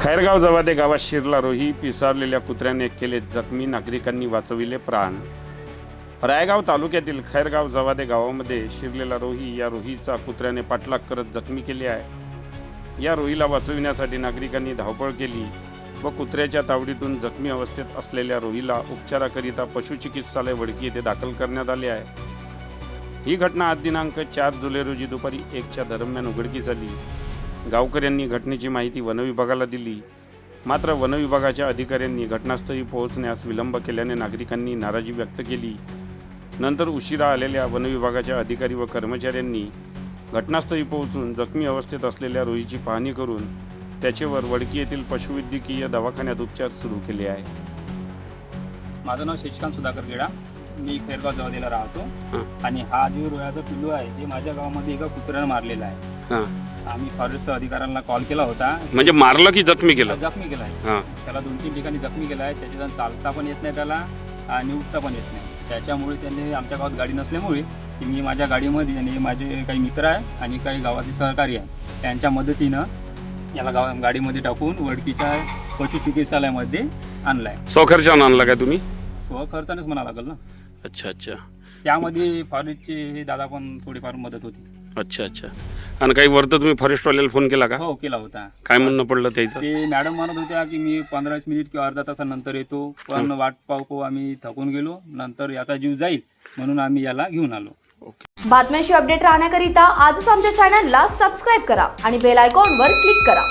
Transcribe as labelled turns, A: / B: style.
A: खैरगाव जवादे गावात शिरला रोही पिसारलेल्या कुत्र्याने केले जखमी नागरिकांनी वाचविले प्राण. रायगाव तालुक्यातील खैरगाव जवादे गावामध्ये शिरलेला रोही या रोहीचा कुत्र्याने पाठलाग करत जखमी केली आहे. या रोहीला वाचविण्यासाठी नागरिकांनी धावपळ केली व कुत्र्याच्या तावडीतून जखमी अवस्थेत असलेल्या रोहीला उपचाराकरिता पशुचिकित्सालय वडकी येथे दाखल करण्यात आले आहे. ही घटना आज दिनांक चार जुलै रोजी दुपारी एकच्या दरम्यान उघडकीस आली. गावकऱ्यांनी घटनेची माहिती वनविभागाला दिली. मात्र वनविभागाच्या अधिकाऱ्यांनी घटनास्थळी पोहोचण्यास विलंब केल्याने नागरिकांनी नाराजी व्यक्त केली. नंतर उशिरा आलेल्या वनविभागाच्या अधिकारी व कर्मचाऱ्यांनी घटनास्थळी पोहोचून जखमी अवस्थेत असलेल्या रोहीची पाहणी करून त्याच्यावर वडकी येथील पशुवैद्यकीय दवाखान्यात उपचार सुरू केले आहे.
B: माझं नाव शशिकांत सुधाकर गेडा. मी खैरगाव जवळीला राहतो. आणि हा जो रोयाचा पिल्लू आहे ते माझ्या गावामध्ये एका कुत्र्यानं मारलेला आहे.
A: हां.
B: आम्ही फॉरेस्ट अधिकाऱ्यांना कॉल केला होता.
A: म्हणजे मारलं की जखमी केलं?
B: जखमी केला आहे.
A: हां.
B: त्याला दोन तीन ठिकाणी जखमी केला आहे. त्याच्यातून चालता पण येत नाही त्याला आणि उठता पण येत नाही. त्याच्यामुळे त्यांनी आमच्या गावात गाडी नसल्यामुळे की मी माझ्या गाडीमध्ये आणि माझे काही मित्र आहे आणि काही गावातील सहकारी आहे. त्यांच्या मदतीनं याला गावा गाडीमध्ये टाकून वडकीच्या पशुचिकित्सालयामध्ये आणला आहे
A: स्वखर्चानं आणला काय तुम्ही?
B: स्वखर्चानेच म्हणा लागेल ना.
A: अच्छा अच्छा.
B: त्यामध्ये फॉरेस्टचे हे दादा पण थोडीफार मदत होती.
A: अच्छा अच्छा. आणि काही वरतं तुम्ही फॉरेस्टवाल्याला फोन केला का?
B: हो केला होता.
A: काय म्हणणं पडलं त्याचं?
B: ते मॅडम म्हणत होत्या की मी पंधरा वीस मिनिट किंवा अर्धा तासानंतर येतो पण वाट पाहू पाहू आम्ही थकून गेलो नंतर याचा जीव जाईल म्हणून आम्ही याला घेऊन आलो.
C: बातम्यांशी अपडेट राहण्याकरिता आजच आमच्या चॅनलला सबस्क्राईब करा आणि बेल आयकॉनवर क्लिक करा.